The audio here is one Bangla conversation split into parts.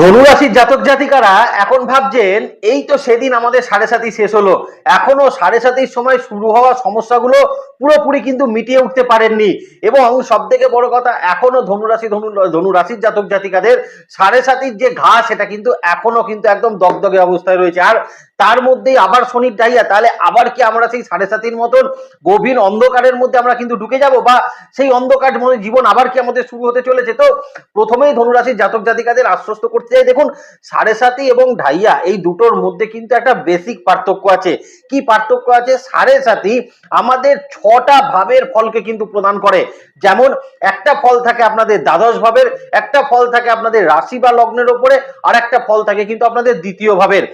ধনুরাশির জাতক জাতিকারা এখন ভাবছেন, এই তো সেদিন আমাদের সাড়ে সাতই শেষ হলো। এখনও সাড়ে সাতির সময় শুরু হওয়া সমস্যাগুলো পুরোপুরি কিন্তু মিটিয়ে উঠতে পারেননি। এবং সব থেকে বড় কথা, এখনও ধনুরাশি ধনু, ধনুরাশির জাতক জাতিকাদের সাড়ে সাতির যে ঘা, সেটা কিন্তু এখনও কিন্তু একদম দগদগে অবস্থায় রয়েছে। আর তার মধ্যেই আবার শনির ডাইয়া, তাহলে আবার কি আমরা সেই সাড়ে সাতির মতন গভীর অন্ধকারের মধ্যে আমরা কিন্তু ঢুকে যাব? বা সেই অন্ধকার মনে জীবন আবার কি আমাদের শুরু হতে চলেছে? তো প্রথমেই ধনুরাশির জাতক জাতিকাদের আশ্বস্ত করতে চাই। দেখুন, সাড়ে সাতি এবং ঢাইয়া এই দুটোর মধ্যে কিন্তু একটা বেসিক পার্থক্য আছে। কি পার্থক্য আছে? সাড়ে সাতি আমাদের ছটা ভাবের ফলকে কিন্তু প্রদান করে। যেমন, একটা ফল থাকে আপনাদের দ্বাদশ ভাবের, একটা ফল থাকে আপনাদের রাশি বা লগ্নের ওপরে, আর একটা ফল থাকে কিন্তু আপনাদের দ্বিতীয় ভাবের।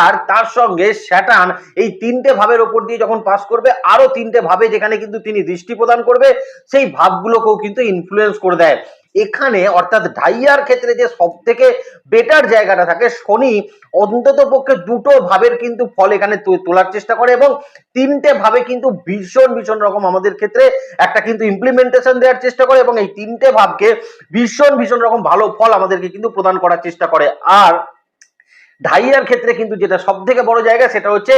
আর তার সঙ্গে স্যাটান এই তিনটে ভাবের ওপর দিয়ে যখন পাস করবে, আরও তিনটে ভাবে যেখানে কিন্তু তিনি দৃষ্টি প্রদান করবে, সেই ভাবগুলোকেও কিন্তু ইনফ্লুয়েন্স করে দেয়। এখানে অর্থাৎ ঢাইয়ার ক্ষেত্রে যে সব থেকে বেটার জায়গাটা থাকে, শনি অন্তত পক্ষে দুটো ভাবের কিন্তু ফল এখানে তোলার চেষ্টা করে এবং তিনটে ভাবে কিন্তু ভীষণ ভীষণ রকম আমাদের ক্ষেত্রে একটা কিন্তু ইমপ্লিমেন্টেশন দেওয়ার চেষ্টা করে এবং এই তিনটে ভাবকে ভীষণ ভীষণ রকম ভালো ফল আমাদেরকে কিন্তু প্রদান করার চেষ্টা করে। আর ঢাইয়ার ক্ষেত্রে কিন্তু যেটা সব থেকে বড় জায়গা সেটা হচ্ছে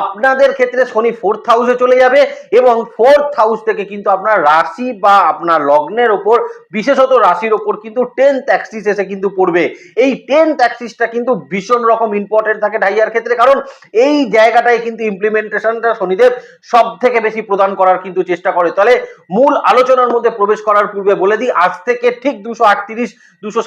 আপনাদের ক্ষেত্রে শনি ফোর্থ হাউসে চলে যাবে এবং ফোর্থ হাউস থেকে কিন্তু আপনার রাশি বা আপনার লগ্নের ওপর, বিশেষত রাশির ওপর কিন্তু টেন্থ অ্যাক্সিস এসে কিন্তু পড়বে। এই টেন্থ অ্যাক্সিসটা কিন্তু ভীষণ রকম ইম্পর্টেন্ট থাকে ঢাইয়ার ক্ষেত্রে, কারণ এই জায়গাটায় কিন্তু ইমপ্লিমেন্টেশনটা শনিদেব সব থেকে বেশি প্রদান করার কিন্তু চেষ্টা করে। তাহলে মূল আলোচনার মধ্যে প্রবেশ করার পূর্বে বলে দিই, আজ থেকে ঠিক দুশো আটত্রিশ, দুশো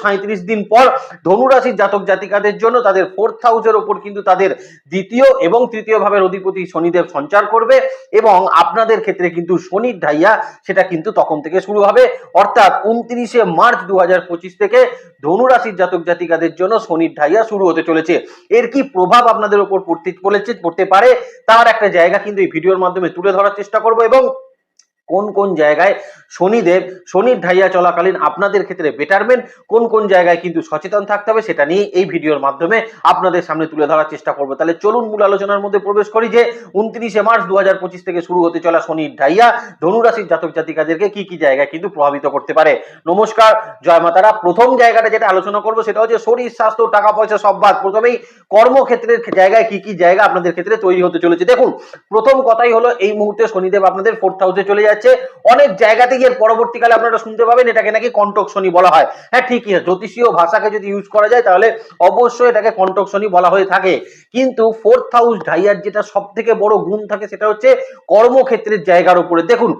দিন পর ধনুরাশির জাতক জাতিকাদের জন্য তাদের ফোর্থ হাউসের ওপর কিন্তু তাদের দ্বিতীয় এবং তৃতীয় ভাবের অধিপতি শনিদেব সঞ্চার করবে এবং আপনাদের ক্ষেত্রে কিন্তু শনির ঢাইয়া সেটা কিন্তু তখন থেকে শুরু হবে। অর্থাৎ উনত্রিশে মার্চ দু হাজার পঁচিশ থেকে ধনুরাশির জাতক জাতিকাদের জন্য শনির ঢাইয়া শুরু হতে চলেছে। এর কি প্রভাব আপনাদের উপর পড়তে পড়তে পারে? তার একটা জায়গা কিন্তু এই ভিডিওর মাধ্যমে তুলে ধরার চেষ্টা করব এবং কোন কোন জায়গায় শনিদেব, শনির ঢাইয়া চলাকালীন আপনাদের ক্ষেত্রে বেটারমেন্ট কোন কোন জায়গায় কিন্তু সচেতন থাকতে হবে সেটা নিয়ে এই ভিডিওর মাধ্যমে আপনাদের সামনে তুলে ধরার চেষ্টা করব। তাহলে চলুন মূল আলোচনার মধ্যে প্রবেশ করি যে উনত্রিশে মার্চ দু হাজার পঁচিশ থেকে শুরু হতে চলা শনির ঢাইয়া ধনুরাশির জাতক জাতিকাদেরকে কি কি জায়গায় কিন্তু প্রভাবিত করতে পারে। নমস্কার, জয় মাতারা। প্রথম জায়গাটা যেটা আলোচনা করব সেটা হচ্ছে শরীর, স্বাস্থ্য টাকা পয়সা সব বাদ। প্রথমেই কর্মক্ষেত্রের জায়গায় কি কি জায়গা আপনাদের ক্ষেত্রে তৈরি হতে চলেছে। দেখুন, প্রথম কথাই হলো এই মুহূর্তে শনিদেব আপনাদের ফোর্থ হাউসে চলে যাচ্ছে। অনেক জায়গাতে গিয়ে পরবর্তীকালে আপনারা শুনতে পাবেন, এটাকে নাকি কণ্টক শনি বলা হয়। হ্যাঁ ঠিকই জ্যোতিষীয় ভাষাকে যদি ইউজ করা যায়, তাহলে অবশ্যই এটাকে কণ্টক শনি বলা হয়ে থাকে। কিন্তু ফোর্থ হাউস ঢাইয়ার যেটা সব থেকে বড় গুণ থাকে, সেটা হচ্ছে কর্মক্ষেত্রের জায়গার উপরে। দেখুন,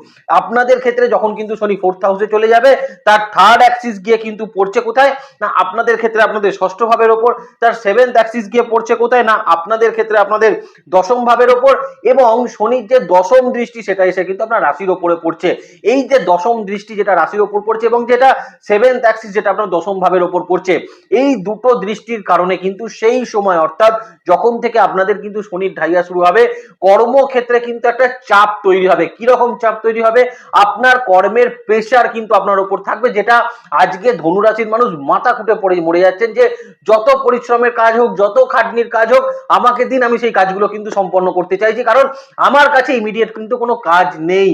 আপনাদের ক্ষেত্রে যখন কিন্তু শনি ফোর্থ হাউসে চলে যাবে, তার থার্ড অ্যাক্সিস গিয়ে কিন্তু পড়ছে কোথায়? না, আপনাদের ক্ষেত্রে আপনাদের ষষ্ঠ ভাবের ওপর, তার সেভেন্থ অ্যাক্সিস গিয়ে পড়ছে কোথায়? না, আপনাদের ক্ষেত্রে আপনাদের দশম ভাবের ওপর, এবং শনির যে দশম দৃষ্টি, সেটা এসে কিন্তু আপনার রাশির ওপরে পড়ছে। এই যে দশম দৃষ্টি যেটা রাশির ওপর পড়ছে এবং যেটা সেভেন্থ অ্যাক্সিস যেটা আপনার দশম ভাবের ওপর পড়ছে, এই দুটো দৃষ্টির কারণে কিন্তু সেই সময় অর্থাৎ যখন থেকে আপনাদের কিন্তু শনির ঢাইয়া শুরু হবে, কর্মক্ষেত্রে কিন্তু একটা চাপ তৈরি হবে। কীরকম চাপ তৈরি হবে? আপনার কর্মের প্রেশার কিন্তু আপনার ওপর থাকবে, যেটা আজকে ধনুরাশির মানুষ মাথা খুঁটে পড়ে মরে যাচ্ছেন যে যত পরিশ্রমের কাজ হোক, যত খাটনির কাজ হোক, আমাকে দিন আমি সেই কাজগুলো কিন্তু সম্পন্ন করতে চাইছি। কারণ আমার কাছে ইমিডিয়েট কিন্তু কোনো কাজ নেই।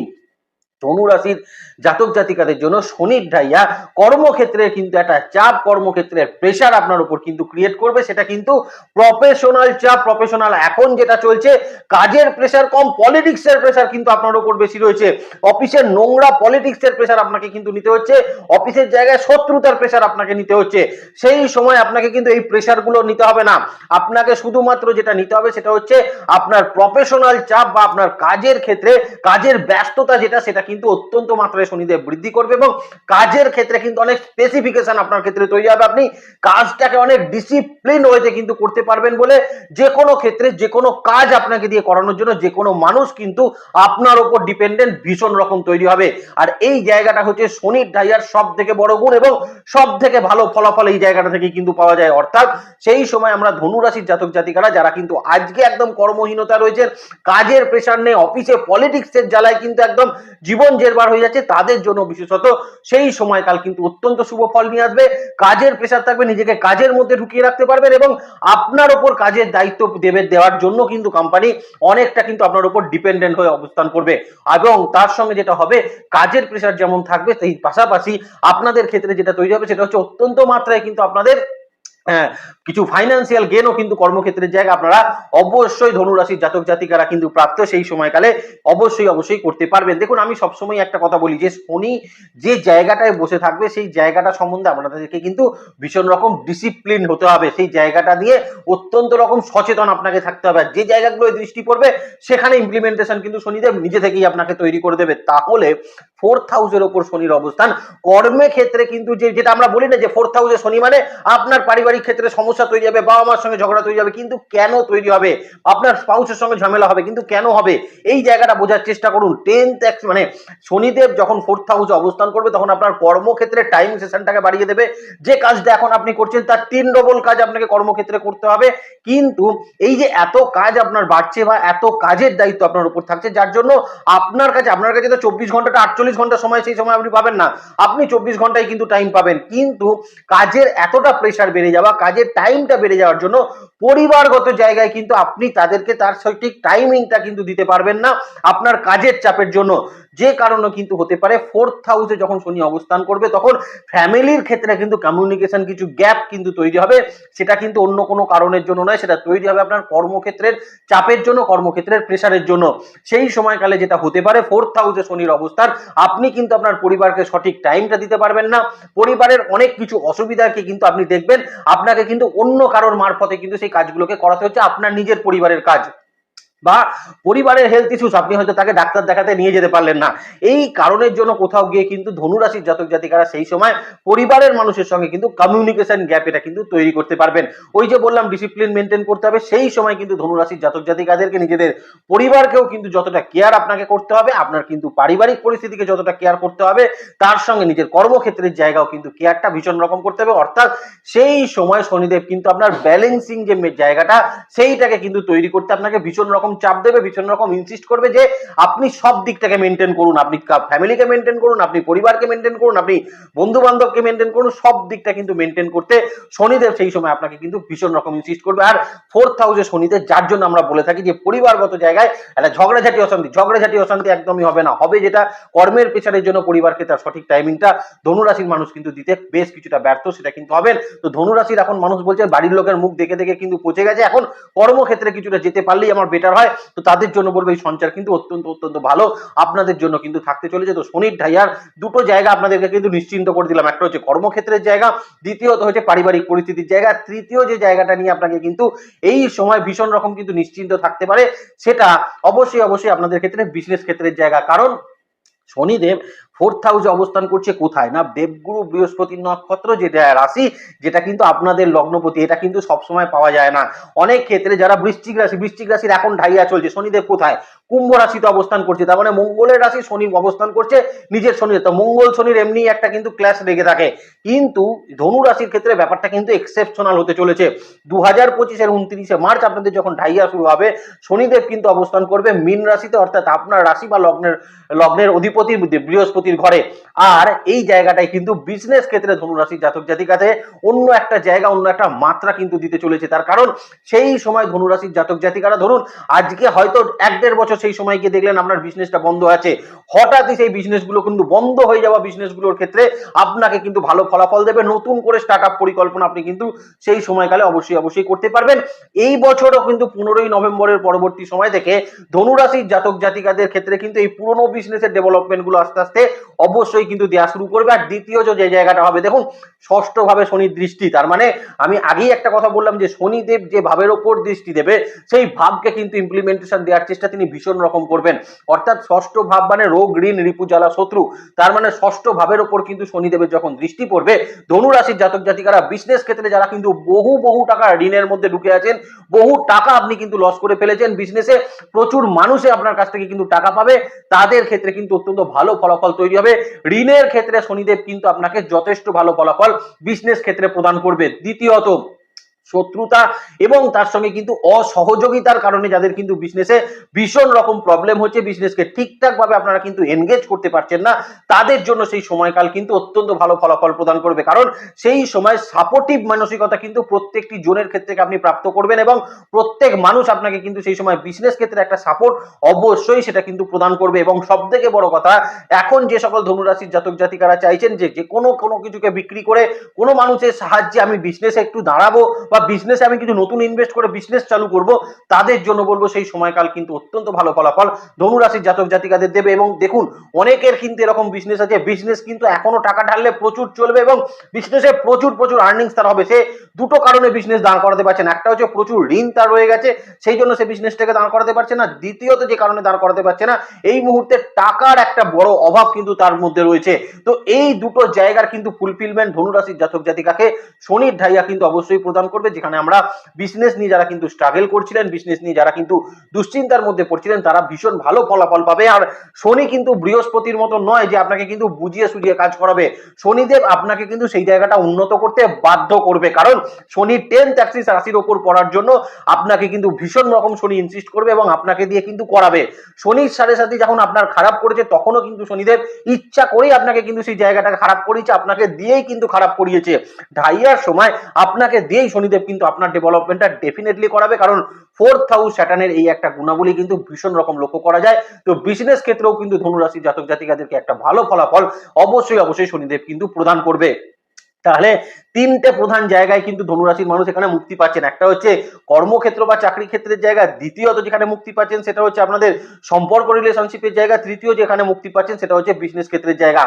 ধনুরাশির জাতক জাতিকাদের জন্য শনির ঢাইয়া কর্মক্ষেত্রে কিন্তু একটা চাপ, কর্মক্ষেত্রের প্রেশার আপনার উপর কিন্তু ক্রিয়েট করবে। সেটা কিন্তু প্রফেশনাল চাপ প্রফেশনাল এখন যেটা চলছে, কাজের প্রেশার কম পলিটিক্সের প্রেশার কিন্তু আপনার উপর বেশি রয়েছে। অফিসের নোংরা পলিটিক্সের প্রেশার আপনাকে কিন্তু নিতে হচ্ছে। অফিসের জায়গায় শত্রুতার প্রেশার আপনাকে নিতে হচ্ছে। সেই সময় আপনাকে কিন্তু এই প্রেশারগুলো নিতে হবে না। আপনাকে শুধুমাত্র যেটা নিতে হবে সেটা হচ্ছে আপনার প্রফেশনাল চাপ বা আপনার কাজের ক্ষেত্রে, কাজের ব্যস্ততা যেটা, সেটা কিন্তু অত্যন্ত মাত্রায় শনিদেব বৃদ্ধি করবে এবং কাজের ক্ষেত্রে কিন্তু অনেক স্পেসিফিকেশন আপনার ক্ষেত্রে তৈরি হবে। আপনি কাজটাকে অনেক ডিসিপ্লিন ওয়েতে কিন্তু করতে পারবেন বলে যে কোনো ক্ষেত্রে যে কোনো কাজ আপনাকে দিয়ে করানোর জন্য যে কোনো মানুষ কিন্তু আপনার ওপর ডিপেন্ডেন্ট ভীষণ রকম তৈরি হবে। আর এই জায়গাটা হচ্ছে শনির ঢাইয়ার সব থেকে বড় গুণ এবং সব থেকে ভালো ফলাফল এই জায়গাটা থেকে কিন্তু পাওয়া যায়। অর্থাৎ সেই সময় আমরা ধনুরাশির জাতক জাতিকারা যারা কিন্তু আজকে একদম কর্মহীনতা রয়েছে কাজের প্রেশার নেই অফিসে পলিটিক্সের জ্বালায় কিন্তু একদম জীবন জেরবার হয়ে যাচ্ছে, তাদের জন্য বিশেষত সেই সময়কাল কিন্তু অত্যন্ত শুভ ফল নিয়ে আসবে। কাজের প্রেশার থাকবে, নিজেকে কাজের মধ্যে ঢুকিয়ে রাখতে পারবেন এবং আপনার ওপর কাজের দায়িত্ব দেবে দেওয়ার জন্য কিন্তু কোম্পানি অনেকটা কিন্তু আপনার উপর ডিপেন্ডেন্ট হয়ে অবস্থান করবে। এবং তার সঙ্গে যেটা হবে, কাজের প্রেশার যেমন থাকবে, সেই পাশাপাশি আপনাদের ক্ষেত্রে যেটা তৈরি হবে, সেটা হচ্ছে অত্যন্ত মাত্রায় কিন্তু আপনাদের কিছু ফাইন্যান্সিয়াল গেনও কিন্তু কর্মক্ষেত্রের জায়গা আপনারা অবশ্যই ধনুরাশির জাতক জাতিকারা কিন্তু প্রাপ্ত সেই সময়কালে অবশ্যই অবশ্যই করতে পারবেন। দেখুন, আমি সবসময় একটা কথা বলি যে শনি যে জায়গাটায় বসে থাকবে সেই জায়গাটা সম্বন্ধে আপনাদেরকে কিন্তু ভীষণ রকম ডিসিপ্লিন হতে হবে। সেই জায়গাটা দিয়ে অত্যন্ত রকম সচেতন আপনাকে থাকতে হবে। যে জায়গাগুলোয় দৃষ্টি পড়বে, সেখানে ইমপ্লিমেন্টেশন কিন্তু শনিদেব নিজে থেকেই আপনাকে তৈরি করে দেবে। তাহলে ফোর্থ হাউসের ওপর শনির অবস্থান কর্মে ক্ষেত্রে কিন্তু যে, যেটা আমরা বলি না যে ফোর্থ হাউসে শনি মানে আপনার পারিবারিক ক্ষেত্রে সমস্যা তৈরি হবে, বাবা মার সঙ্গে ঝগড়া তৈরি হবে, কিন্তু কেন তৈরি হবে? আপনার স্পাউসের সঙ্গে ঝামেলা হবে, কিন্তু কেন হবে? এই জায়গাটা বোঝার চেষ্টা করুন। টেন্থ মানে শনিদেব যখন ফোর্থ হাউসে অবস্থান করবে, তখন আপনার কর্মক্ষেত্রে টাইম সেশনটাকে বাড়িয়ে দেবে। যে কাজটা এখন আপনি করছেন, তার তিন ডবল কাজ আপনাকে কর্মক্ষেত্রে করতে হবে। কিন্তু এই যে এত কাজ আপনার বাড়ছে বা এত কাজের দায়িত্ব আপনার উপর থাকছে, যার জন্য আপনার কাছে আপনার কাছে তো চব্বিশ ঘন্টাটা আটচল্লিশ ঘণ্টা সময়, সেই সময় আপনি পাবেন না। আপনি চব্বিশ ঘন্টায় কিন্তু টাইম পাবেন। কিন্তু কাজের এতটা প্রেশার বেড়ে যাওয়া কাজের টাইমটা বেড়ে যাওয়ার জন্য পরিবারগত জায়গায় কিন্তু আপনি তাদেরকে তার সঠিক টাইমিংটা কিন্তু দিতে পারবেন না। আপনার কাজের চাপের জন্য। যে কারণে কিন্তু হতে পারে ফোর্থ হাউসে যখন শনি অবস্থান করবে, তখন ফ্যামিলির ক্ষেত্রে কিন্তু কমিউনিকেশন কিছু গ্যাপ কিন্তু তৈরি হবে। সেটা কিন্তু অন্য কোনো কারণের জন্য নয়, সেটা তৈরি হবে আপনার কর্মক্ষেত্রের চাপের জন্য, কর্মক্ষেত্রের প্রেশারের জন্য। সেই সময়কালে যেটা হতে পারে ফোর্থ হাউসে শনির অবস্থান, আপনি কিন্তু আপনার পরিবারকে সঠিক টাইমটা দিতে পারবেন না। পরিবারের অনেক কিছু অসুবিধাকে কিন্তু আপনি দেখবেন, আপনাকে কিন্তু অন্য কারোর মারফতে কিন্তু সেই কাজগুলোকে করাতে হচ্ছে, আপনার নিজের পরিবারের কাজ। বা পরিবারের হেলথ ইস্যুস আপনি হয়তো তাকে ডাক্তার দেখাতে নিয়ে যেতে পারলেন না। এই কারণের জন্য কোথাও গিয়ে কিন্তু ধনুরাশির জাতক জাতিকারা সেই সময় পরিবারের মানুষের সঙ্গে কিন্তু কমিউনিকেশন গ্যাপ এটা কিন্তু তৈরি করতে পারবেন। ওই যে বললাম ডিসিপ্লিন মেনটেন করতে হবে, সেই সময় কিন্তু ধনুরাশির জাতক জাতিকাদেরকে নিজেদের পরিবারকেও কিন্তু যতটা কেয়ার আপনাকে করতে হবে, আপনার কিন্তু পারিবারিক পরিস্থিতিকে যতটা কেয়ার করতে হবে, তার সঙ্গে নিজের কর্মক্ষেত্রের জায়গাও কিন্তু কেয়ারটা ভীষণ রকম করতে হবে। অর্থাৎ সেই সময় শনিদেব কিন্তু আপনার ব্যালেন্সিং যে জায়গাটা, সেইটাকে কিন্তু তৈরি করতে আপনাকে ভীষণ রকম চাপ দেবে, ভীষণ রকম ইনসিস্ট করবে যে আপনি সব দিকটাকে মেনটেন করুন। আপনি ফ্যামিলিকে মেনটেন করুন, আপনি পরিবারকে মেনটেন করুন, আপনি বন্ধু বান্ধবকে মেনটেন করুন, সব দিকটা কিন্তু মেনটেন করতে শনিদেব সেই সময় আপনাকে কিন্তু ভীষণ রকম ইনসিস্ট করবে। আর ফোর্থ হাউসে শনিদেব, যার জন্য আমরা বলে থাকি যে পরিবারগত জায়গায় একটা ঝগড়াঝাটি অশান্তি ঝগড়াঝাটি অশান্তি একদমই হবে না। হবে যেটা কর্মের পেছারের জন্য পরিবারকে তার সঠিক টাইমিংটা ধনুরাশির মানুষ কিন্তু দিতে বেশ কিছুটা ব্যর্থ, সেটা কিন্তু হবেন। তো ধনুরাশির এখন মানুষ বলছে, বাড়ির লোকের মুখ দেখে দেখে কিন্তু পচে গেছে। এখন কর্মক্ষেত্রে কিছুটা যেতে পারলেই আমার বেটার হয়, তো তাদের জন্য বলব এই সঞ্চার কিন্তু অত্যন্ত অত্যন্ত ভালো। আপনাদের জন্য কিন্তু থাকতে চলেছে। তো শনির ঢাইয়ার দুটো জায়গা আপনাদেরকে কিন্তু নিশ্চিন্ত করে দিলাম। একটা হচ্ছে কর্মক্ষেত্রের জায়গা, দ্বিতীয়ত হচ্ছে পারিবারিক পরিস্থিতির জায়গা, তৃতীয় যে জায়গাটা নিয়ে আপনাকে কিন্তু এই সময় ভীষণ রকম কিন্তু নিশ্চিন্ত থাকতে পারে, সেটা অবশ্যই অবশ্যই আপনাদের ক্ষেত্রে বিজনেস ক্ষেত্রের জায়গা। কারণ শনিদেব ফোর্থ হাউসে অবস্থান করছে কোথায়? না, দেবগুরু বৃহস্পতির নক্ষত্র যেটা রাশি, যেটা কিন্তু আপনাদের লগ্নপতি, এটা কিন্তু সবসময় পাওয়া যায় না। অনেক ক্ষেত্রে যারা বৃশ্চিক রাশি, বৃশ্চিক রাশির এখন ঢাইয়া চলছে, শনিদেব কোথায়? কুম্ভ রাশিতে অবস্থান করছে, তার মানে মঙ্গলের রাশি শনি অবস্থান করছে, নিজের শনি তো মঙ্গল শনির এমনি একটা কিন্তু ক্লাস লেগে থাকে। কিন্তু ধনু রাশির ক্ষেত্রে ব্যাপারটা কিন্তু এক্সেপশনাল হতে চলেছে। দু হাজার পঁচিশের উনত্রিশে মার্চ আপনাদের যখন ঢাইয়া শুরু হবে, শনিদেব কিন্তু অবস্থান করবে মীন রাশিতে, অর্থাৎ আপনার রাশি বা লগ্নের লগ্নের অধিপতি বৃহস্পতির ঘরে। আর এই জায়গাটায় কিন্তু বিজনেস ক্ষেত্রে ধনুরাশি জাতক জাতিকাতে অন্য একটা জায়গা, অন্য একটা মাত্রা কিন্তু দিতে চলেছে। তার কারণ সেই সময় ধনুরাশির জাতক জাতিকারা, ধরুন আজকে হয়তো এক দেড় বছর সেই সময় গিয়ে দেখলেন আপনার বিজনেসটা বন্ধ আছে। হঠাৎই সেই বিজনেসগুলো কিন্তু বন্ধ হয়ে যাওয়া বিজনেসগুলোর ক্ষেত্রে আপনাকে কিন্তু ভালো ফলাফল দেবে। নতুন করে স্টার্ট আপ পরিকল্পনা আপনি কিন্তু সেই সময়কালে অবশ্যই অবশ্যই করতে পারবেন। এই বছরও কিন্তু পনেরোই নভেম্বরের পরবর্তী সময় থেকে ধনুরাশির জাতক জাতিকাদের ক্ষেত্রে কিন্তু এই পুরনো বিজনেসের ডেভেলপমেন্টগুলো আস্তে আস্তে অবশ্যই কিন্তু দেওয়া শুরু করবে। আর দ্বিতীয় যে জায়গাটা হবে, দেখুন ষষ্ঠ ভাবে শনির দৃষ্টি, তার মানে আমি আগেই একটা কথা বললাম যে, শনিদেব যে ভাবের ওপর দৃষ্টি দেবে, সেই ভাবকে কিন্তু ইমপ্লিমেন্টেশন দেওয়ার চেষ্টা তিনি ভীষণ রকম করবেন। অর্থাৎ ষষ্ঠ ভাব মানে রোগ, ঋণ, রিপু, জ্বালা, শত্রু। তার মানে ষষ্ঠ ভাবের ওপর কিন্তু শনিদেবের যখন দৃষ্টি পড়বে, ধনুরাশির জাতক জাতিকারা বিজনেস ক্ষেত্রে যারা কিন্তু বহু বহু টাকা ঋণের মধ্যে ঢুকে আছেন, বহু টাকা আপনি কিন্তু লস করে ফেলেছেন। বিজনেসে প্রচুর মানুষে আপনার কাছ থেকে কিন্তু টাকা পাবে। তাদের ক্ষেত্রে কিন্তু অত্যন্ত ভালো ফলাফল তৈরি হবে। ঋণের ক্ষেত্রে শনিদেব কিন্তু আপনাকে যথেষ্ট ভালো ফলাফল বিজনেস ক্ষেত্রে প্রদান করবে দ্বিতীয়ত শত্রুতা এবং তার সঙ্গে কিন্তু অসহযোগিতার কারণে যাদের কিন্তু বিজনেসে ভীষণ রকম প্রবলেম হচ্ছে বিজনেসকে ঠিকঠাক ভাবে আপনারা কিন্তু এনগেজ করতে পারছেন না, তাদের জন্য সেই সময়কাল কিন্তু অত্যন্ত ভালো ফলাফল প্রদান করবে। কারণ সেই সময় সাপোর্টিভ মানসিকতা কিন্তু প্রত্যেকটি জোনের ক্ষেত্রে আপনি প্রাপ্ত করবেন এবং প্রত্যেক মানুষ আপনাকে কিন্তু সেই সময় বিজনেস ক্ষেত্রে একটা সাপোর্ট অবশ্যই সেটা কিন্তু প্রদান করবে। এবং সব থেকে বড় কথা, এখন যে সকল ধনুরাশির জাতক জাতিকারা চাইছেন যে যে কোনো কোনো কিছুকে বিক্রি করে কোনো মানুষের সাহায্যে আমি বিজনেসে একটু দাঁড়াবো বা বিজনেসে আমি কিছু নতুন ইনভেস্ট করে বিজনেস চালু করব, তাদের জন্য বলব সেই সময়কাল কিন্তু অত্যন্ত ভালো ফলাফল ধনুরাশির জাতক জাতিকাদের দেবে। এবং দেখুন, অনেকের কিন্তু এরকম বিজনেস আছে বিজনেস কিন্তু এখনও টাকা ঢাললে প্রচুর চলবে এবং বিজনেসে প্রচুর প্রচুর আর্নিংস তার হবে। সে দুটো কারণে বিজনেস দাঁড় করাতে পারছে না। একটা হচ্ছে প্রচুর ঋণ তার রয়ে গেছে, সেই জন্য সে বিজনেসটাকে দাঁড় করাতে পারছে না। দ্বিতীয়ত যে কারণে দাঁড় করাতে পারছে না, এই মুহূর্তে টাকার একটা বড় অভাব কিন্তু তার মধ্যে রয়েছে। তো এই দুটো জায়গার কিন্তু ফুলফিলমেন্ট ধনুরাশির জাতক জাতিকাকে শনির ঢাইয়া কিন্তু অবশ্যই প্রদান করবে। যেখানে আমরা বিজনেস নিয়ে যারা কিন্তু স্ট্রাগল করছিলেন বিজনেস নিয়ে যারা কিন্তু দুশ্চিন্তার মধ্যে পড়ছিলেন, তারা ভীষণ ভালো ফলাফল পাবে। আর শনি কিন্তু বৃহস্পতির মতো নয় যে আপনাকে কিন্তু বুঝিয়ে সুঝিয়ে কাজ করাবে। শনিদেব আপনাকে কিন্তু সেই জায়গাটা উন্নত করতে বাধ্য করবে। কারণ শনি টেন্থ অ্যাক্সিস রাশির ওপর পড়ার জন্য আপনাকে কিন্তু ভীষণ রকম শনি ইনসিস্ট করবে এবং আপনাকে দিয়ে কিন্তু করাবে। শনির সাথে সাথে যখন আপনার খারাপ করেছে, তখনও কিন্তু শনিদেব ইচ্ছা করেই আপনাকে কিন্তু সেই জায়গাটাকে খারাপ করিয়েছে আপনাকে দিয়েই কিন্তু খারাপ করিয়েছে। ঢাইয়ার সময় আপনাকে দিয়েই শনিদেব কিন্তু আপনার ডেভেলপমেন্টটা ডেফিনেটলি করাবে। কারণ ফোর্থ হাউস স্যাটানের এই একটা গুণাবলী কিন্তু ভীষণ রকম লক্ষ্য করা যায়। তো বিজনেস ক্ষেত্রেও কিন্তু ধনুরাশি জাতক জাতিকাদেরকে একটা ভালো ফলাফল অবশ্যই অবশ্যই শনিদেব কিন্তু প্রদান করবে। তাহলে তিনটে প্রধান জায়গায় কিন্তু ধনুরাশির মানুষ এখানে মুক্তি পাচ্ছেন। একটা হচ্ছে কর্মক্ষেত্র বা চাকরি ক্ষেত্রের জায়গা, দ্বিতীয়ত যেখানে মুক্তি পাচ্ছেন সেটা হচ্ছে আপনাদের সম্পর্ক রিলেশনশিপের জায়গা, তৃতীয় যেখানে মুক্তি পাচ্ছেন সেটা হচ্ছে বিজনেস ক্ষেত্রের জায়গা।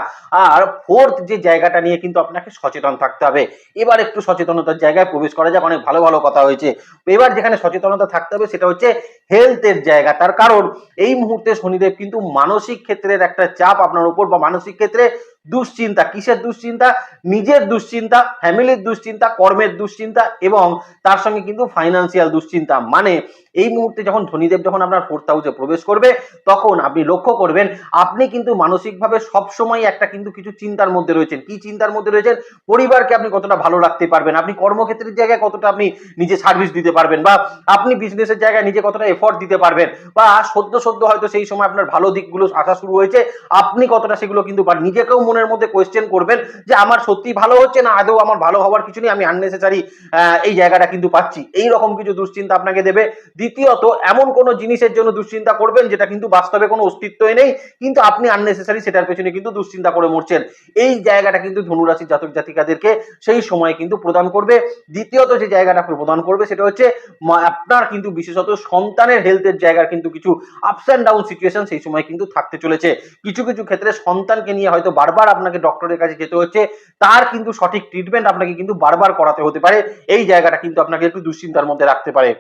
আর ফোর্থ যে জায়গাটা নিয়ে কিন্তু আপনাকে সচেতন থাকতে হবে। এবার একটু সচেতনতার জায়গায় প্রবেশ করা যাক, অনেক ভালো ভালো কথা হয়েছে। এবার যেখানে সচেতনতা থাকতে হবে সেটা হচ্ছে হেলথের জায়গা। তার কারণ, এই মুহূর্তে শনিদেব কিন্তু মানসিক ক্ষেত্রের একটা চাপ আপনার উপর বা মানসিক ক্ষেত্রে দুশ্চিন্তা, কিসের দুশ্চিন্তা? নিজের দুশ্চিন্তা ফ্যামিলির দুশ্চিন্তা, কর্মের দুশ্চিন্তা এবং তার সঙ্গে কিন্তু ফাইন্যান্সিয়াল দুশ্চিন্তা। মানে এই মুহূর্তে যখন ধনীদেব যখন আপনার ফোর্থ হাউসে প্রবেশ করবে, তখন আপনি লক্ষ্য করবেন, আপনি কিন্তু মানসিকভাবে সবসময় একটা কিন্তু কিছু চিন্তার মধ্যে রয়েছেন। কি চিন্তার মধ্যে রয়েছেন? পরিবারকে আপনি কতটা ভালো রাখতে পারবেন? আপনি কর্মক্ষেত্রের জায়গায় কতটা আপনি নিজে সার্ভিস দিতে পারবেন? বা আপনি বিজনেসের জায়গায় নিজে কতটা এফোর্ট দিতে পারবেন? বা সদ্য সদ্য হয়তো সেই সময় আপনার ভালো দিকগুলো আসা শুরু হয়েছে, আপনি কতটা সেগুলো কিন্তু নিজেকেও মনের মধ্যে কোয়েশ্চেন করবেন যে, আমার সত্যি ভালো হচ্ছে না? আদৌ আমার ভালো হওয়ার কিছু নেই? আমি আননেসেসারি এই জায়গাটা কিন্তু পাচ্ছি। এই রকম কিছু দুশ্চিন্তা আপনাকে দেবে। দ্বিতীয়ত, এমন কোনো জিনিসের জন্য দুশ্চিন্তা করবেন যেটা কিন্তু বাস্তবে কোনো অস্তিত্বই নেই, কিন্তু আপনি আননেসেসারি সেটার পেছনে কিন্তু দুশ্চিন্তা করে মরছেন। এই জায়গাটা কিন্তু ধনুরাশি জাতক জাতিকাদেরকে সেই সময় কিন্তু প্রদান করবে। দ্বিতীয়ত যে জায়গাটা প্রদান করবে সেটা হচ্ছে আপনার কিন্তু বিশেষত সন্তানের হেলথের জায়গার কিন্তু কিছু আপস অ্যান্ড ডাউন সিচুয়েশন সেই সময় কিন্তু থাকতে চলেছে। কিছু কিছু ক্ষেত্রে সন্তানকে নিয়ে হয়তো বারবার আপনাকে ডক্টরের কাছে যেতে হচ্ছে, তার কিন্তু সঠিক ট্রিটমেন্ট আপনাকে কিন্তু বারবার করাতে হতে পারে। এই জায়গাটা কিন্তু আপনাকে একটু দুশ্চিন্তার মধ্যে রাখতে পারে।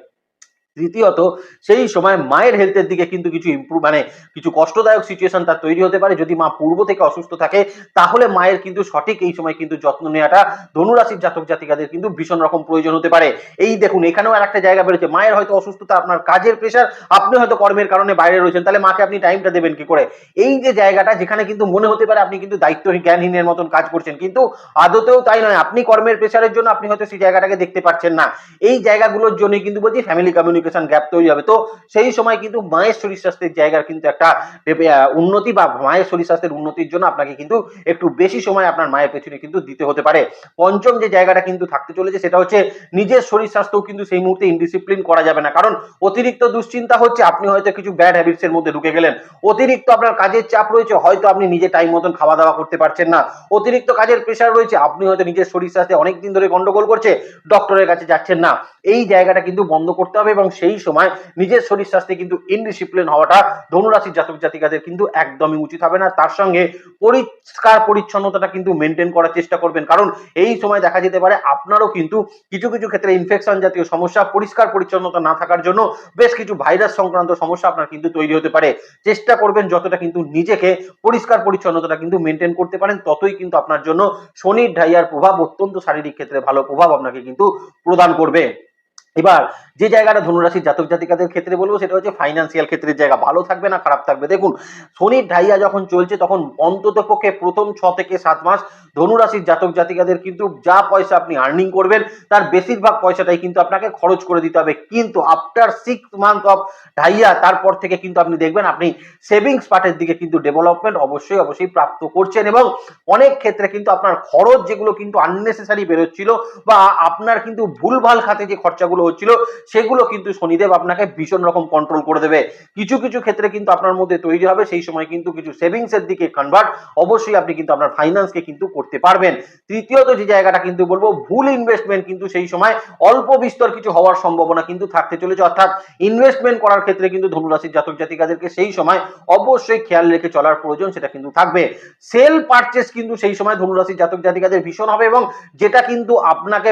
তৃতীয়ত, সেই সময় মায়ের হেলথের দিকে কিন্তু কিছু ইম্প্রুভ মানে কিছু কষ্টদায়ক সিচুয়েশন তার তৈরি হতে পারে। যদি মা পূর্ব থেকে অসুস্থ থাকে, তাহলে মায়ের কিন্তু সঠিক এই সময় কিন্তু যত্ন নেওয়াটা ধনুরাশির জাতক জাতিকাদের কিন্তু ভীষণ রকম প্রয়োজন হতে পারে। এই দেখুন, এখানেও আর একটা জায়গা বেরোচ্ছে। মায়ের হয়তো অসুস্থতা, আপনার কাজের প্রেশার আপনি হয়তো কর্মের কারণে বাইরে রয়েছেন, তাহলে মাকে আপনি টাইমটা দেবেন কি করে? এই যে জায়গাটা, যেখানে কিন্তু মনে হতে পারে আপনি কিন্তু দায়িত্বহীন, জ্ঞানহীনের মতন কাজ করছেন, কিন্তু আদতেও তাই নয়। আপনি কর্মের প্রেশারের জন্য আপনি হয়তো সেই জায়গাটাকে দেখতে পাচ্ছেন না। এই জায়গাগুলোর জন্যই কিন্তু বলছি ফ্যামিলি কমিউনিকেশন গ্যাপ তৈরি হবে। তো সেই সময় কিন্তু মায়ের শরীর স্বাস্থ্যের জায়গার কিন্তু একটা উন্নতি বা মায়ের শরীর স্বাস্থ্যের উন্নতির জন্য আপনাকে কিন্তু একটু বেশি সময় আপনার মায়ের পেছনে কিন্তু দিতে হতে পারে। পঞ্চম যে জায়গাটা কিন্তু থাকতে চলেছে সেটা হচ্ছে নিজের শরীর স্বাস্থ্যও কিন্তু সেই মুহূর্তে ইনডিসিপ্লিন করা যাবে না। কারণ অতিরিক্ত দুশ্চিন্তা হচ্ছে, আপনি হয়তো কিছু ব্যাড হ্যাবিটস এর মধ্যে ঢুকে গেলেন। অতিরিক্ত আপনার কাজের চাপ রয়েছে, হয়তো আপনি নিজে টাইম মতন খাওয়া দাওয়া করতে পারছেন না। অতিরিক্ত কাজের প্রেশার রয়েছে, আপনি হয়তো নিজের শরীর স্বাস্থ্যে অনেকদিন ধরে গন্ডগোল করছে ডক্টরের কাছে যাচ্ছেন না। এই জায়গাটা কিন্তু বন্ধ করতে হবে এবং সেই সময় নিজের শরীর স্বাস্থ্যে কিন্তু ইনডিসিপ্লিন হওয়াটা ধনুরাশির জাতক জাতিকাদের কিন্তু একদমই উচিত হবে না। তার সঙ্গে পরিষ্কার পরিচ্ছন্নতাটা কিন্তু মেনটেন করার চেষ্টা করবেন। কারণ এই সময় দেখা যেতে পারে আপনারও কিন্তু কিছু কিছু ক্ষেত্রে ইনফেকশন জাতীয় সমস্যা, পরিষ্কার পরিচ্ছন্নতা না থাকার জন্য বেশ কিছু ভাইরাস সংক্রান্ত সমস্যা আপনার কিন্তু তৈরি হতে পারে। চেষ্টা করবেন যতটা কিন্তু নিজেকে পরিষ্কার পরিচ্ছন্নতাটা কিন্তু মেনটেন করতে পারেন, ততই কিন্তু আপনার জন্য শনির ঢাইয়ার প্রভাব অত্যন্ত শারীরিক ক্ষেত্রে ভালো প্রভাব আপনাকে কিন্তু প্রদান করবে। এবার যে জায়গাটা ধনুরাশির জাতক জাতিকাদের ক্ষেত্রে বলব, সেটা হচ্ছে ফাইন্যান্সিয়াল ক্ষেত্রের জায়গা। ভালো থাকবে না, খারাপ থাকবে। দেখুন, শনির ঢাইয়া যখন চলছে, তখন অন্তত পক্ষে প্রথম ছ থেকে সাত মাস ধনুরাশির জাতক জাতিকাদের কিন্তু যা পয়সা আপনি আর্নিং করবেন, তার বেশিরভাগ পয়সাটাই কিন্তু আপনাকে খরচ করে দিতে হবে। কিন্তু আফটার সিক্স মান্থ অফ ঢাইয়া, তারপর থেকে কিন্তু আপনি দেখবেন, আপনি সেভিংস পার্টের দিকে কিন্তু ডেভেলপমেন্ট অবশ্যই অবশ্যই প্রাপ্ত করছেন এবং অনেক ক্ষেত্রে কিন্তু আপনার খরচ যেগুলো কিন্তু আননেসেসারি বেরোচ্ছিল বা আপনার কিন্তু ভুলভাল খাতে যে খরচাগুলো হচ্ছিল, সেগুলো কিন্তু শনিদেব আপনাকে ভীষণ রকম কন্ট্রোল করে দেবে। কিছু কিছু ক্ষেত্রে কিন্তু আপনার মধ্যে তৈরি হবে, সেই সময় কিন্তু কিছু সেভিংস এর দিকে কনভার্ট অবশ্যই আপনি কিন্তু আপনার ফাইন্যান্সকে কিন্তু করতে পারবেন। তৃতীয়ত যে জায়গাটা কিন্তু বলব, ভুল ইনভেস্টমেন্ট কিন্তু সেই সময় অল্প বিস্তর কিছু হওয়ার সম্ভাবনা কিন্তু থাকতে চলেছে। অর্থাৎ ইনভেস্টমেন্ট করার ক্ষেত্রে কিন্তু ধনুরাশির জাতক জাতিকাদেরকে সেই সময় অবশ্যই খেয়াল রেখে চলার প্রয়োজন সেটা কিন্তু থাকবে। সেল পারচেস কিন্তু সেই সময় ধনুরাশির জাতক জাতিকাদের ভীষণ হবে এবং যেটা কিন্তু আপনাকে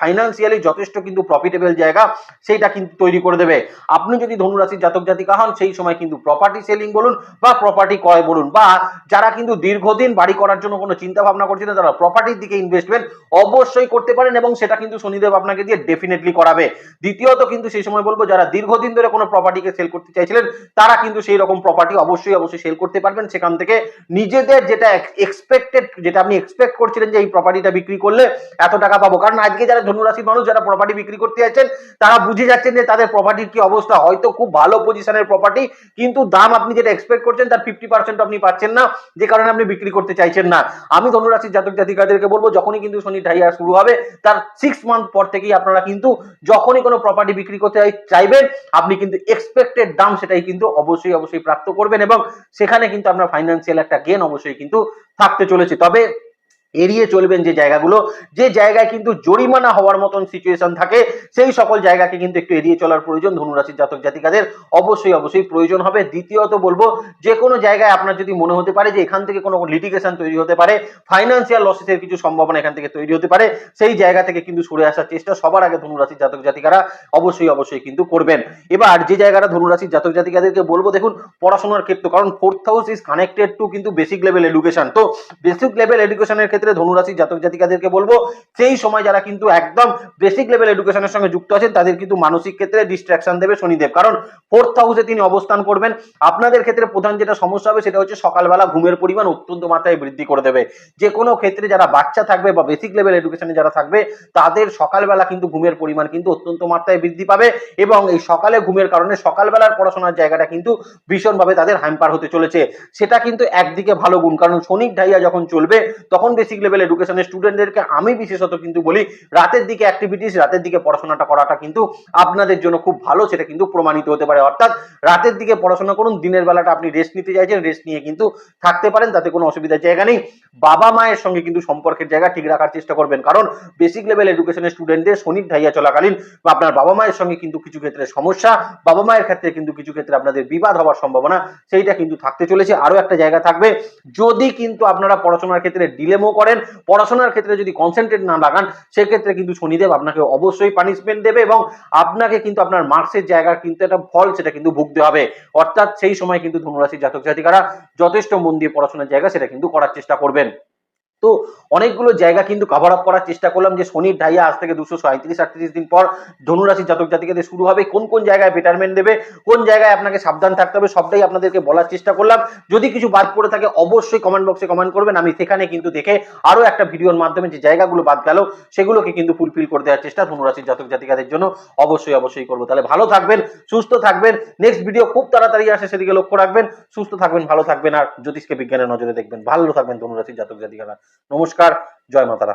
ফাইন্যান্সিয়ালি যথেষ্ট কিন্তু প্রফিটেবল জায়গা সেইটা কিন্তু তৈরি করে দেবে। আপনি যদি ধনুরাশির জাতক জাতিকা হন, সেই সময় কিন্তু প্রপার্টি সেলিং বলুন বা প্রপার্টি ক্রয় বলুন বা যারা কিন্তু দীর্ঘদিন বাড়ি করার জন্য কোনো চিন্তা ভাবনা করছেন তারা প্রপার্টির দিকে ইনভেস্টমেন্ট অবশ্যই করতে পারেন এবং সেটা কিন্তু শনিদেব আপনাকে দিয়ে ডেফিনেটলি করাবে। দ্বিতীয়ত কিন্তু সেই সময় বলব, যারা দীর্ঘদিন ধরে কোনো প্রপার্টিকে সেল করতে চাইছিলেন, তারা কিন্তু সেই রকম প্রপার্টি অবশ্যই অবশ্যই সেল করতে পারবেন। সেখান থেকে নিজেদের যেটা এক্সপেক্টেড যেটা আপনি এক্সপেক্ট করছিলেন যে এই প্রপার্টিটা বিক্রি করলে এত টাকা পাবো। কারণ আজকে যারা ধনুরাশির মানুষ, যারা প্রপার্টি বিক্রি করতে যাচ্ছেন তারা বুঝে যাচ্ছেন যে তাদের প্রপার্টির কি অবস্থা। হয়তো খুব ভালো পজিশনের প্রপার্টি কিন্তু দাম আপনি যেটা এক্সপেক্ট করছেন, তার ফিফটি পার্সেন্ট আপনি পাচ্ছেন না, যে কারণে আপনি বিক্রি করতে চাইছেন না। আমি ধনুরাশির জাতক জাতিকাদেরকে বলব, যখনই কিন্তু শনি ঢাইয়া শুরু হবে, তার সিক্স মান্থ পর থেকেই আপনারা কিন্তু যখনই কোনো প্রপার্টি বিক্রি করতে চাইবেন, আপনি কিন্তু এক্সপেক্টেড দাম সেটাই কিন্তু অবশ্যই অবশ্যই প্রাপ্ত করবেন এবং সেখানে কিন্তু আপনার ফাইন্যান্সিয়াল একটা গেন অবশ্যই কিন্তু থাকতে চলেছে। তবে এড়িয়ে চলবেন যে জায়গাগুলো, যে জায়গায় কিন্তু জরিমানা হওয়ার মতন সিচুয়েশন থাকে, সেই সকল জায়গাকে কিন্তু একটু এড়িয়ে চলার প্রয়োজন ধনুরাশির জাতক জাতিকাদের। অবশ্যই অবশ্যই প্রয়োজন হবে। দ্বিতীয়ত বলব, যে কোনো জায়গায় আপনার যদি মনে হতে পারে যে এখান থেকে কোনো লিটিগেশন তৈরি হতে পারে ফাইন্যান্সিয়াল লসেসের কিছু সম্ভাবনা এখান থেকে তৈরি হতে পারে, সেই জায়গা থেকে কিন্তু সরে আসার চেষ্টা সবার আগে ধনুরাশির জাতক জাতিকারা অবশ্যই অবশ্যই কিন্তু করবেন। এবার যে জায়গাটা ধনুরাশির জাতক জাতিকাদেরকে বলব, দেখুন, পড়াশোনার ক্ষেত্রে, কারণ fourth house is connected to কিন্তু বেসিক লেভেল এডুকেশন তো বেসিক লেভেল এডুকেশনের ক্ষেত্রে ধনুরাশি জাতক জাতিকাদেরকে বলব, সেই সময় যারা কিন্তু একদম বেসিক লেভেল এডুকেশনের সঙ্গে যুক্ত আছেন, তাদের কিন্তু মানসিক ক্ষেত্রে ডিস্ট্রাকশন দেবে শনিদেব। কারণ ফোর্থ হাউসে তিনি অবস্থান করবেন। আপনাদের ক্ষেত্রে প্রধান যেটা সমস্যা হবে, সেটা হচ্ছে সকালবেলা ঘুমের পরিমাণ অত্যন্ত মাত্রায় বৃদ্ধি করে দেবে। যে কোনো ক্ষেত্রে যারা বাচ্চা থাকবে বা বেসিক লেভেল এডুকেশনে যারা থাকবে, তাদের সকালবেলা কিন্তু ঘুমের পরিমাণ কিন্তু অত্যন্ত মাত্রায় বৃদ্ধি পাবে এবং এই সকালে ঘুমের কারণে সকালবেলার পড়াশোনার জায়গাটা কিন্তু ভীষণভাবে তাদের হ্যাম্পার হতে চলেছে। সেটা কিন্তু একদিকে ভালো গুণ, কারণ শনিক ঢাইয়া যখন চলবে, তখন বেসিক লেভেল এডুকেশনের স্টুডেন্টদেরকে আমি বিশেষত কিন্তু বলি, রাতের দিকে অ্যাক্টিভিটিস রাতের দিকে পড়াশোনাটা করাটা কিন্তু আপনাদের জন্য খুব ভালো, সেটা কিন্তু প্রমাণিত হতে পারে। অর্থাৎ রাতের দিকে পড়াশোনা করুন, দিনের বেলাটা আপনি রেস্ট নিতে চাইছেন রেস্ট নিয়ে কিন্তু থাকতে পারেন, তাতে কোনো অসুবিধার জায়গা নেই। বাবা মায়ের সঙ্গে কিন্তু সম্পর্কের জায়গা ঠিক রাখার চেষ্টা করবেন। কারণ বেসিক লেভেল এডুকেশনের স্টুডেন্টদের শনির ঢাইয়া চলাকালীন বা আপনার বাবা মায়ের সঙ্গে কিন্তু কিছু ক্ষেত্রে সমস্যা, বাবা মায়ের ক্ষেত্রে কিন্তু কিছু ক্ষেত্রে আপনাদের বিবাদ হওয়ার সম্ভাবনা, সেইটা কিন্তু থাকতে চলেছে। আরও একটা জায়গা থাকবে, যদি কিন্তু আপনারা পড়াশোনার ক্ষেত্রে ডিলেমও করেন, পড়াশোনার ক্ষেত্রে যদি কনসেন্ট্রেট না লাগান, সেক্ষেত্রে কিন্তু শনিদেব আপনাকে অবশ্যই পানিশমেন্ট দেবে এবং আপনাকে কিন্তু আপনার মার্কসের জায়গার কিন্তু একটা ফল সেটা কিন্তু ভুগতে হবে। অর্থাৎ সেই সময় কিন্তু ধনুরাশির জাতক জাতিকারা যথেষ্ট মন দিয়ে পড়াশোনার জায়গা সেটা কিন্তু করার চেষ্টা করবেন। তো অনেকগুলো জায়গা কিন্তু কভার আপ করার চেষ্টা করলাম যে শনির ঢাইয়া আজ থেকে দুশো সাঁত্রিশ আটত্রিশ দিন পর ধনুরাশি জাতক জাতিকাদের শুরু হবে। কোন কোন জায়গায় বেটারমেন্ট দেবে, কোন জায়গায় আপনাকে সাবধান থাকতে হবে সবটাই আপনাদেরকে বলার চেষ্টা করলাম। যদি কিছু বাদ পড়ে থাকে অবশ্যই কমেন্ট বক্সে কমেন্ট করবেন। আমি সেখানে কিন্তু দেখে আরও একটা ভিডিওর মাধ্যমে যে জায়গাগুলো বাদ গেল, সেগুলোকে কিন্তু ফুলফিল করে দেওয়ার চেষ্টা ধনুরাশির জাতক জাতিকাদের জন্য অবশ্যই অবশ্যই করব। তাহলে ভালো থাকবেন, সুস্থ থাকবেন। নেক্সট ভিডিও খুব তাড়াতাড়ি আসে, সেদিকে লক্ষ্য রাখবেন। সুস্থ থাকবেন, ভালো থাকবেন। আর জ্যোতিষকে বিজ্ঞানের নজরে দেখবেন। ভালো থাকবেন ধনুরাশির জাতক জাতিকারা। নমস্কার জয় মাতারা।